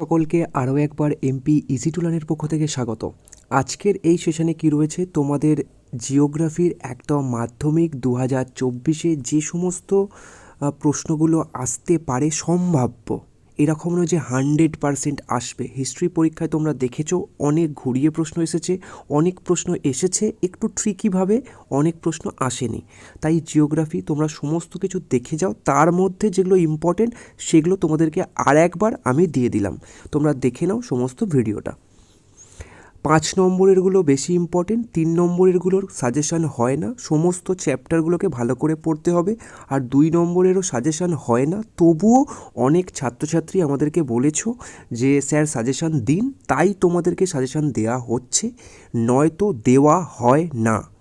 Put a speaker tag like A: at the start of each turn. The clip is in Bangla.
A: সকলকে আরও একবার এমপি ইজি টুলানের পক্ষ থেকে স্বাগত। আজকের এই সেশনে কি রয়েছে তোমাদের জিওগ্রাফির একদম মাধ্যমিক দু হাজার চব্বিশে যে সমস্ত প্রশ্নগুলো আসতে পারে সম্ভাব্য এরকম নয় যে হান্ড্রেড পারসেন্ট আসবে। হিস্ট্রি পরীক্ষায় তোমরা দেখেছ, অনেক ঘুরিয়ে প্রশ্ন এসেছে, অনেক প্রশ্ন এসেছে, একটু ট্রিকিভাবে অনেক প্রশ্ন আসেনি। তাই জিওগ্রাফি তোমরা সমস্ত কিছু দেখে যাও, তার মধ্যে যেগুলো ইম্পর্টেন্ট সেগুলো তোমাদেরকে আর একবার আমি দিয়ে দিলাম। তোমরা দেখে নাও সমস্ত ভিডিওটা পাঁচ নম্বরেরগুলো বেশি ইম্পর্টেন্ট তিন নম্বরেরগুলোর সাজেশান হয় না। সমস্ত চ্যাপ্টারগুলোকে ভালো করে পড়তে হবে আর দুই নম্বরেরও সাজেশান হয় না। তবুও অনেক ছাত্রছাত্রী আমাদেরকে বলেছ যে, স্যার সাজেশান দিন। তাই তোমাদেরকে সাজেশান দেয়া হচ্ছে। নয়তো দেওয়া হয় না।